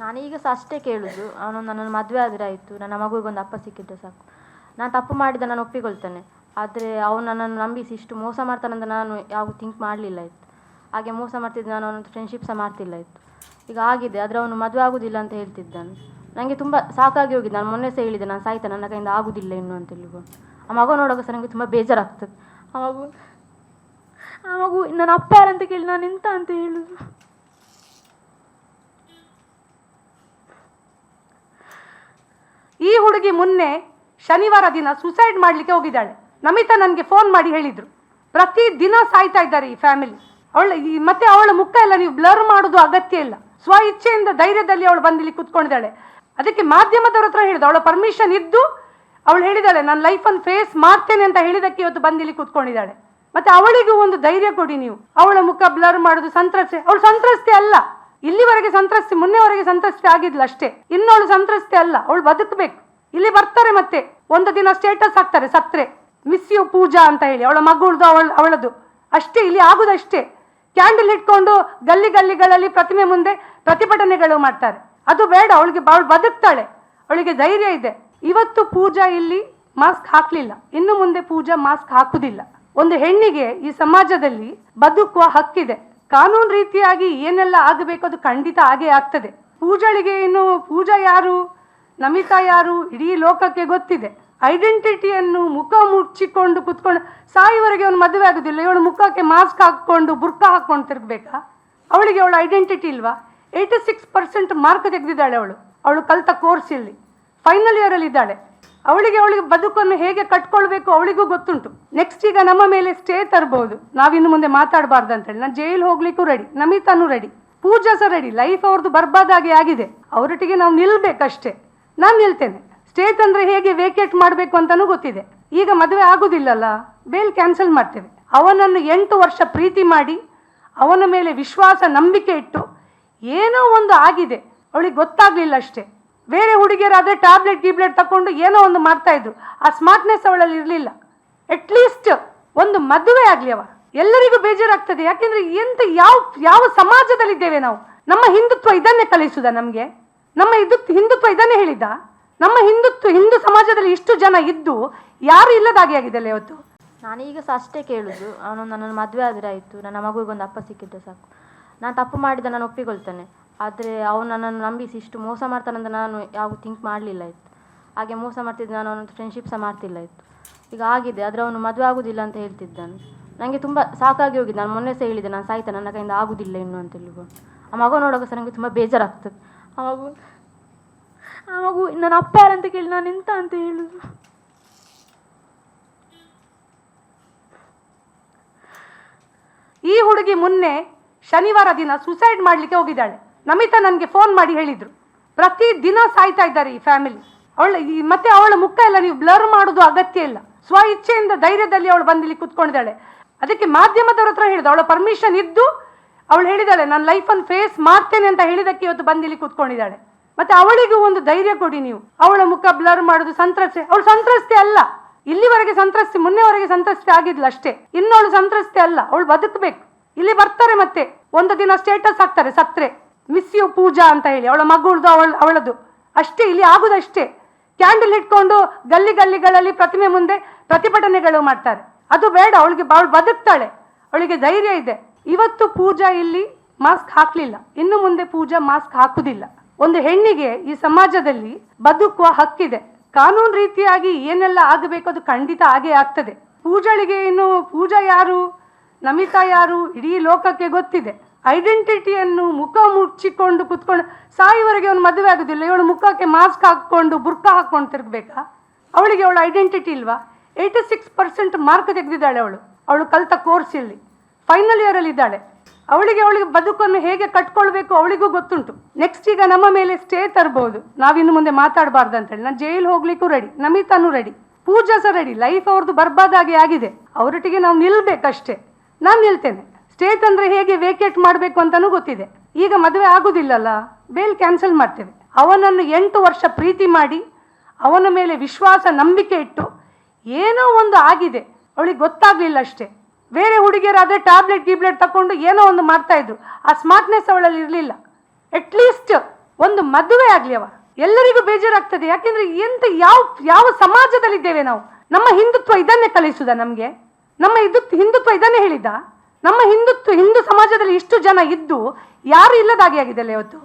ನಾನೀಗ ಸಹ ಅಷ್ಟೇ ಕೇಳುದು. ಅವನು ನನ್ನನ್ನು ಮದುವೆ ಆದರೆ ಆಯಿತು. ನನ್ನ ಮಗುವಿಗೊಂದು ಅಪ್ಪ ಸಿಕ್ಕಿದ್ರೆ ಸಾಕು. ನಾನು ತಪ್ಪು ಮಾಡಿದ ನಾನು ಒಪ್ಪಿಕೊಳ್ತೇನೆ. ಆದರೆ ಅವನು ನನ್ನನ್ನು ನಂಬಿಸಿ ಇಷ್ಟು ಮೋಸ ಮಾಡ್ತಾನಂತ ನಾನು ಯಾವ ಥಿಂಕ್ ಮಾಡಲಿಲ್ಲ ಇತ್ತು ಹಾಗೆ ಮೋಸ ಮಾಡ್ತಿದ್ದೆ ನಾನು ಅವನ ಫ್ರೆಂಡ್ಶಿಪ್ ಸಹ ಮಾಡ್ತಿಲ್ಲ ಇತ್ತು ಈಗ ಆಗಿದೆ. ಆದರೆ ಅವನು ಮದುವೆ ಆಗುದಿಲ್ಲ ಅಂತ ಹೇಳ್ತಿದ್ದಾನೆ. ನನಗೆ ತುಂಬ ಸಾಕಾಗಿ ಹೋಗಿದ್ದೆ ನಾನು ಮೊನ್ನೆ ಸಹ ಹೇಳಿದೆ, ನಾನು ಸಾಯ್ತೆ, ನನ್ನ ಕೈಯಿಂದ ಆಗುದಿಲ್ಲ ಇನ್ನು ಅಂತ ಹೇಳಿ ಆ ಮಗು ನೋಡುವಾಗ ಸಹ ನನಗೆ ತುಂಬ ಬೇಜಾರಾಗ್ತದೆ. ಆ ಮಗು ಆ ಮಗು, ನನ್ನ ಅಪ್ಪ ಯಾರಂತ ಕೇಳಿ, ನಾನು ಎಂತ? ಅಂತ ಹೇಳುದು. ಹುಡುಗಿ ಮೊನ್ನೆ ಶನಿವಾರ ದಿನ ಸುಸೈಡ್ ಮಾಡಲಿಕ್ಕೆ ಹೋಗಿದ್ದಾಳೆ. ನಮಿತಾ ನನಗೆ ಫೋನ್ ಮಾಡಿ ಹೇಳಿದ್ರು. ಪ್ರತಿ ದಿನ ಸಾಯ್ತಾ ಇದ್ದಾರೆ ಈ ಫ್ಯಾಮಿಲಿ ಅವಳು ಮತ್ತೆ ಅವಳ ಮುಖ ಎಲ್ಲ ನೀವು ಬ್ಲರ್ ಮಾಡೋದು ಅಗತ್ಯ ಇಲ್ಲ. ಸ್ವ ಇಚ್ಛೆಯಿಂದ ಧೈರ್ಯದಲ್ಲಿ ಅವಳು ಬಂದಿಲ್ಲಿ ಕುತ್ಕೊಂಡಿದ್ದಾಳೆ. ಅದಕ್ಕೆ ಮಾಧ್ಯಮದವ್ರ ಹತ್ರ ಹೇಳಿದ. ಅವಳ ಪರ್ಮಿಷನ್ ಇದ್ದು ಅವಳು ಹೇಳಿದಾಳೆ ನಾನು ಲೈಫನ್ನು ಫೇಸ್ ಮಾಡ್ತೇನೆ ಅಂತ ಹೇಳಿದಕ್ಕೆ ಇವತ್ತು ಬಂದಿಲ್ಲಿ ಕುತ್ಕೊಂಡಿದ್ದಾಳೆ. ಮತ್ತೆ ಅವಳಿಗೂ ಒಂದು ಧೈರ್ಯ ಕೊಡಿ ನೀವು. ಅವಳ ಮುಖ ಬ್ಲರ್ ಮಾಡೋದು ಸಂತ್ರಸ್ತೆ. ಅವಳು ಸಂತ್ರಸ್ತೆ ಅಲ್ಲ. ಇಲ್ಲಿವರೆಗೆ ಸಂತ್ರಸ್ತೆ, ಮೊನ್ನೆವರೆಗೆ ಸಂತ್ರಸ್ತೆ ಆಗಿದ್ಲು ಅಷ್ಟೇ. ಇನ್ನು ಅವಳು ಸಂತ್ರಸ್ತೆ ಅಲ್ಲ. ಅವಳು ಬದುಕಬೇಕು. ಇಲ್ಲಿ ಬರ್ತಾರೆ ಮತ್ತೆ. ಒಂದು ದಿನ ಸ್ಟೇಟಸ್ ಹಾಕ್ತಾರೆ, ಸತ್ರೆ. ಮಿಸ್ ಯು ಪೂಜಾ ಅಂತ ಹೇಳಿ. ಅವಳ ಮಗುಳ್ದು, ಅವಳ, ಅವಳದು. ಅಷ್ಟೇ, ಇಲ್ಲಿ ಆಗುದಷ್ಟೇ. ಕ್ಯಾಂಡಲ್ ಇಟ್ಕೊಂಡು ಗಲ್ಲಿ ಗಲ್ಲಿಗಳಲ್ಲಿ ಪ್ರತಿಮೆ ಮುಂದೆ ಪ್ರತಿಭಟನೆಗಳು ಮಾಡ್ತಾರೆ. ಅದು ಬೇಡ, ಅವಳಿಗೆ ಅವಳು ಬದುಕ್ತಾಳೆ. ಅವಳಿಗೆ ಧೈರ್ಯ ಇದೆ. ಇವತ್ತು ಪೂಜಾ ಇಲ್ಲಿ ಮಾಸ್ಕ್ ಹಾಕ್ಲಿಲ್ಲ. ಇನ್ನು ಮುಂದೆ ಪೂಜಾ ಮಾಸ್ಕ್ ಹಾಕುದಿಲ್ಲ. ಒಂದು ಹೆಣ್ಣಿಗೆ ಈ ಸಮಾಜದಲ್ಲಿ ಬದುಕುವ ಹಕ್ಕಿದೆ. ಕಾನೂನು ರೀತಿಯಾಗಿ ಏನೆಲ್ಲ ಆಗಬೇಕು ಅದು ಖಂಡಿತ ಆಗೇ ಆಗ್ತದೆ. ಪೂಜಳಿಗೆ ಇನ್ನು ಪೂಜಾ ಯಾರು? ನಮಿತಾ ಯಾರು? ಇಡೀ ಲೋಕಕ್ಕೆ ಗೊತ್ತಿದೆ. ಐಡೆಂಟಿಟಿಯನ್ನು ಮುಖ ಮುಚ್ಚಿಕೊಂಡು ಕುತ್ಕೊಂಡು ಸಾಯಿವರೆಗೆ ಅವನು ಮದುವೆ ಆಗೋದಿಲ್ಲ. ಇವಳು ಮುಖಕ್ಕೆ ಮಾಸ್ಕ್ ಹಾಕೊಂಡು ಬುರ್ಕ ಹಾಕೊಂಡು ತಿರ್ಗ್ಬೇಕಾ? ಅವಳಿಗೆ ಅವಳ ಐಡೆಂಟಿಟಿ ಇಲ್ವಾ? ಏಯ್ಟಿ ಸಿಕ್ಸ್ ಪರ್ಸೆಂಟ್ ಮಾರ್ಕ್ ತೆಗೆದಿದ್ದಾಳೆ ಅವಳು. ಅವಳು ಕಲ್ತ ಕೋರ್ಸ್ ಇಲ್ಲಿ. ಫೈನಲ್ ಇಯರ್ ಅಲ್ಲಿ ಇದ್ದಾಳೆ. ಅವಳಿಗೆ ಅವಳಿಗೆ ಬದುಕನ್ನು ಹೇಗೆ ಕಟ್ಕೊಳ್ಬೇಕು ಅವಳಿಗೂ ಗೊತ್ತುಂಟು. ನೆಕ್ಸ್ಟ್ ಈಗ ನಮ್ಮ ಮೇಲೆ ಸ್ಟೇ ತರಬಹುದು ನಾವಿನ್ನು ಮುಂದೆ ಮಾತಾಡಬಾರ್ದು ಅಂತೇಳಿ. ನಾನು ಜೈಲ್ ಹೋಗ್ಲಿಕ್ಕೂ ರೆಡಿ ನಮಿತಾನು ರೆಡಿ ಪೂಜಾ ಸಹ ರೆಡಿ ಲೈಫ್ ಅವ್ರದ್ದು ಬರ್ಬಾದಾಗಿ ಆಗಿದೆ. ಅವರೊಟ್ಟಿಗೆ ನಾವು ನಿಲ್ಬೇಕಷ್ಟೇ. ನಾನು ಹೇಳ್ತೇನೆ ಸ್ಟೇಟ್ ಅಂದ್ರೆ ಹೇಗೆ ವೇಕೇಟ್ ಮಾಡಬೇಕು ಅಂತಾನೂ ಗೊತ್ತಿದೆ. ಈಗ ಮದುವೆ ಆಗೋದಿಲ್ಲಲ್ಲ ಬೇಲ್ ಕ್ಯಾನ್ಸಲ್ ಮಾಡ್ತೇವೆ. ಅವನನ್ನು ಎಂಟು ವರ್ಷ ಪ್ರೀತಿ ಮಾಡಿ, ಅವನ ಮೇಲೆ ವಿಶ್ವಾಸ, ನಂಬಿಕೆ ಇಟ್ಟು, ಏನೋ ಒಂದು ಆಗಿದೆ, ಅವಳಿಗೆ ಗೊತ್ತಾಗ್ಲಿಲ್ಲ ಅಷ್ಟೇ. ಬೇರೆ ಹುಡುಗಿಯರಾದರೆ ಟ್ಯಾಬ್ಲೆಟ್ ಗಿಬ್ಲೆಟ್ ತಕೊಂಡು ಏನೋ ಒಂದು ಮಾಡ್ತಾಯಿದ್ರು ಆ ಸ್ಮಾರ್ಟ್ನೆಸ್ ಅವಳಲ್ಲಿ ಇರಲಿಲ್ಲ. ಅಟ್ಲೀಸ್ಟ್ ಒಂದು ಮದುವೆ ಆಗ್ಲಿ ಅವ. ಎಲ್ಲರಿಗೂ ಬೇಜಾರಾಗ್ತದೆ, ಯಾಕೆಂದ್ರೆ ಎಂತ ಯಾವ ಯಾವ ಸಮಾಜದಲ್ಲಿದ್ದೇವೆ ನಾವು? ನಮ್ಮ ಹಿಂದುತ್ವ ಇದನ್ನೇ ಕಲಿಸುದ ನಮಗೆ? ನಮ್ಮ ಇದು ಹಿಂದುತ್ವ ಇದನ್ನೇ ಹೇಳಿದ್ದ. ನಮ್ಮ ಹಿಂದುತ್ವ, ಹಿಂದೂ ಸಮಾಜದಲ್ಲಿ ಇಷ್ಟು ಜನ ಇದ್ದು ಯಾರು ಇಲ್ಲದಾಗಿ ಆಗಿದೆಲ್ಲ ಇವತ್ತು? ನಾನೀಗ ಸಹ ಅಷ್ಟೇ ಕೇಳುದು. ಅವನು ನನ್ನನ್ನು ಮದುವೆ ಆದರೆ ಆಯಿತು. ನನ್ನ ಮಗುವಿಗೊಂದು ಅಪ್ಪ ಸಿಕ್ಕಿದ್ದೆ ಸಾಕು. ನಾನು ತಪ್ಪು ಮಾಡಿದ ನಾನು ಒಪ್ಪಿಕೊಳ್ತೇನೆ. ಆದರೆ ಅವನು ನನ್ನನ್ನು ನಂಬಿಸಿ ಇಷ್ಟು ಮೋಸ ಮಾಡ್ತಾನಂತ ನಾನು ಯಾವ ಥಿಂಕ್ ಮಾಡಲಿಲ್ಲ ಇತ್ತು. ಹಾಗೆ ಮೋಸ ಮಾಡ್ತಿದ್ದ ನಾನು ಅವನ ಫ್ರೆಂಡ್ಶಿಪ್ ಸಹ ಮಾಡ್ತಿಲ್ಲ ಇತ್ತು. ಈಗ ಆಗಿದೆ. ಆದರೆ ಅವನು ಮದುವೆ ಆಗುದಿಲ್ಲ ಅಂತ ಹೇಳ್ತಿದ್ದಾನೆ. ನನಗೆ ತುಂಬ ಸಾಕಾಗಿ ಹೋಗಿದ್ದೆ ನಾನು ಮೊನ್ನೆ ಸಹ ಹೇಳಿದೆ, ನಾನು ಸಾಯ್ತಾನೆ ನನ್ನ ಕೈಯಿಂದ ಆಗುದಿಲ್ಲ ಇನ್ನು ಅಂತ ಹೇಳಿಕೊಂಡು ಆ ಮಗ ನೋಡೋಕೆ ಸಹ ನನಗೆ ತುಂಬ ಬೇಜಾರಾಗ್ತದೆ. ಆ ಮಗು ನನ್ನ ಅಪ್ಪ ಯಾರಂತ ಕೇಳಿ ನಾನು ಎಂತ ಅಂತ ಹೇಳುದು ಈ ಹುಡುಗಿ ಮೊನ್ನೆ ಶನಿವಾರ ದಿನ ಸುಸೈಡ್ ಮಾಡಲಿಕ್ಕೆ ಹೋಗಿದ್ದಾಳೆ. ನಮಿತಾ ನನಗೆ ಫೋನ್ ಮಾಡಿ ಹೇಳಿದ್ರು. ಪ್ರತಿ ದಿನ ಸಾಯ್ತಾ ಇದ್ದಾರೆ ಈ ಫ್ಯಾಮಿಲಿ ಅವಳು ಮತ್ತೆ ಅವಳ ಮುಖ ಎಲ್ಲ ನೀವು ಬ್ಲರ್ ಮಾಡೋದು ಅಗತ್ಯ ಇಲ್ಲ. ಸ್ವ ಇಚ್ಛೆಯಿಂದ ಧೈರ್ಯದಲ್ಲಿ ಅವಳು ಬಂದಿಲ್ಲಿ ಕುತ್ಕೊಂಡಿದ್ದಾಳೆ. ಅದಕ್ಕೆ ಮಾಧ್ಯಮದವ್ರ ಹತ್ರ ಹೇಳಿದ ಅವಳ ಪರ್ಮಿಷನ್ ಇದ್ದು ಅವಳು ಹೇಳಿದಾಳೆ ನಾನು ಲೈಫನ್ನು ಫೇಸ್ ಮಾಡ್ತೇನೆ ಅಂತ ಹೇಳಿದಕ್ಕೆ ಇವತ್ತು ಬಂದಿಲ್ಲಿ ಕೂತ್ಕೊಂಡಿದ್ದಾಳೆ. ಮತ್ತೆ ಅವಳಿಗೂ ಒಂದು ಧೈರ್ಯ ಕೊಡಿ ನೀವು. ಅವಳ ಮುಖ ಬ್ಲರ್ ಮಾಡೋದು ಸಂತ್ರಸ್ತೆ. ಅವಳು ಸಂತ್ರಸ್ತೆ ಅಲ್ಲ. ಇಲ್ಲಿವರೆಗೆ ಸಂತ್ರಸ್ತೆ, ಮೊನ್ನೆವರೆಗೆ ಸಂತ್ರಸ್ತೆ ಆಗಿದ್ಲು ಅಷ್ಟೇ. ಇನ್ನು ಅವಳು ಸಂತ್ರಸ್ತೆ ಅಲ್ಲ. ಅವಳು ಬದುಕಬೇಕು. ಇಲ್ಲಿ ಬರ್ತಾರೆ ಮತ್ತೆ. ಒಂದು ದಿನ ಸ್ಟೇಟಸ್ ಹಾಕ್ತಾರೆ ಸತ್ರೆ ಮಿಸ್ ಯು ಪೂಜಾ ಅಂತ ಹೇಳಿ. ಅವಳ ಮಗುಳ್ದು, ಅವಳ, ಅವಳದು. ಅಷ್ಟೇ, ಇಲ್ಲಿ ಆಗುದಷ್ಟೇ ಕ್ಯಾಂಡಲ್ ಇಟ್ಕೊಂಡು ಗಲ್ಲಿ ಗಲ್ಲಿಗಳಲ್ಲಿ ಪ್ರತಿಮೆ ಮುಂದೆ ಪ್ರತಿಭಟನೆಗಳು ಮಾಡ್ತಾರೆ. ಅದು ಬೇಡ, ಅವಳಿಗೆ, ಅವಳು ಬದುಕ್ತಾಳೆ. ಅವಳಿಗೆ ಧೈರ್ಯ ಇದೆ. ಇವತ್ತು ಪೂಜಾ ಇಲ್ಲಿ ಮಾಸ್ಕ್ ಹಾಕ್ಲಿಲ್ಲ. ಇನ್ನು ಮುಂದೆ ಪೂಜಾ ಮಾಸ್ಕ್ ಹಾಕುದಿಲ್ಲ. ಒಂದು ಹೆಣ್ಣಿಗೆ ಈ ಸಮಾಜದಲ್ಲಿ ಬದುಕುವ ಹಕ್ಕಿದೆ. ಕಾನೂನು ರೀತಿಯಾಗಿ ಏನೆಲ್ಲ ಆಗಬೇಕು ಅದು ಖಂಡಿತ ಆಗೇ ಆಗ್ತದೆ. ಪೂಜಳಿಗೆ ಇನ್ನು ಪೂಜಾ ಯಾರು, ನಮಿತಾ ಯಾರು, ಇಡೀ ಲೋಕಕ್ಕೆ ಗೊತ್ತಿದೆ. ಐಡೆಂಟಿಟಿಯನ್ನು ಮುಖ ಮುಚ್ಚಿಕೊಂಡು ಕುತ್ಕೊಂಡು ಸಾಯುವರೆಗೆ ಅವನು ಮದುವೆ ಆಗುದಿಲ್ಲ. ಇವಳು ಮುಖಕ್ಕೆ ಮಾಸ್ಕ್ ಹಾಕೊಂಡು ಬುರ್ಕ ಹಾಕೊಂಡು ತಿರುಗ್ಬೇಕಾ? ಅವಳಿಗೆ ಅವಳ ಐಡೆಂಟಿಟಿ ಇಲ್ವಾ? ಏಯ್ಟಿ ಸಿಕ್ಸ್ ಪರ್ಸೆಂಟ್ ಮಾರ್ಕ್ ತೆಗೆದಿದ್ದಾಳೆ ಅವಳು. ಅವಳು ಕಲ್ತ ಕೋರ್ಸ್ ಇಲ್ಲಿ. ಫೈನಲ್ ಇಯರ್ ಅಲ್ಲಿ ಇದ್ದಾಳೆ. ಅವಳಿಗೆ ಅವಳಿಗೆ ಬದುಕನ್ನು ಹೇಗೆ ಕಟ್ಕೊಳ್ಬೇಕು ಅವಳಿಗೂ ಗೊತ್ತುಂಟು. ನೆಕ್ಸ್ಟ್ ಈಗ ನಮ್ಮ ಮೇಲೆ ಸ್ಟೇ ತರಬಹುದು ನಾವಿನ್ನು ಮುಂದೆ ಮಾತಾಡಬಾರ್ದು ಅಂತೇಳಿ ನಾನು ಜೈಲ್ ಹೋಗ್ಲಿಕ್ಕೂ ರೆಡಿ ನಮಿತಾನು ರೆಡಿ ಪೂಜಾ ಸಹ ರೆಡಿ ಲೈಫ್ ಅವ್ರದ್ದು ಬರ್ಬಾದಾಗಿ ಆಗಿದೆ. ಅವರೊಟ್ಟಿಗೆ ನಾವು ನಿಲ್ಬೇಕಷ್ಟೇ. ನಾನು ನಿಲ್ತೇನೆ. ಸ್ಟೇ ತಂದ್ರೆ ಹೇಗೆ ವೇಕೇಟ್ ಮಾಡಬೇಕು ಅಂತಾನೂ ಗೊತ್ತಿದೆ. ಈಗ ಮದುವೆ ಆಗುದಿಲ್ಲಲ್ಲ. ಬೇಲ್ ಕ್ಯಾನ್ಸಲ್ ಮಾಡ್ತೇವೆ. ಅವನನ್ನು ಎಂಟು ವರ್ಷ ಪ್ರೀತಿ ಮಾಡಿ, ಅವನ ಮೇಲೆ ವಿಶ್ವಾಸ, ನಂಬಿಕೆ ಇಟ್ಟು ಏನೋ ಒಂದು ಆಗಿದೆ. ಅವಳಿಗೆ ಗೊತ್ತಾಗ್ಲಿಲ್ಲ ಅಷ್ಟೇ. ಬೇರೆ ಹುಡುಗಿಯರಾದ್ರೆ ಟ್ಯಾಬ್ಲೆಟ್ ಗೀಬ್ಲೆಟ್ ತಕೊಂಡು ಏನೋ ಒಂದು ಮಾಡ್ತಾ ಇದ್ರು. ಆ ಸ್ಮಾರ್ಟ್ನೆಸ್ ಅವಳಲ್ಲಿ ಇರಲಿಲ್ಲ. ಅಟ್ಲೀಸ್ಟ್ ಒಂದು ಮದುವೆ ಆಗಲಿ ಅವ. ಎಲ್ಲರಿಗೂ ಬೇಜಾರಾಗ್ತದೆ. ಯಾಕೆಂದ್ರೆ ಎಂತ ಯಾವ ಯಾವ ಸಮಾಜದಲ್ಲಿದ್ದೇವೆ ನಾವು? ನಮ್ಮ ಹಿಂದುತ್ವ ಇದನ್ನೇ ಕಲಿಸುದ ನಮಗೆ? ನಮ್ಮ ಇದು, ಹಿಂದುತ್ವ ಇದನ್ನೇ ಹೇಳಿದ ನಮ್ಮ ಹಿಂದುತ್ವ, ಹಿಂದೂ ಸಮಾಜದಲ್ಲಿ ಇಷ್ಟು ಜನ ಇದ್ದು ಯಾರು ಇಲ್ಲದಾಗಿ ಆಗಿದೆ ಇವತ್ತು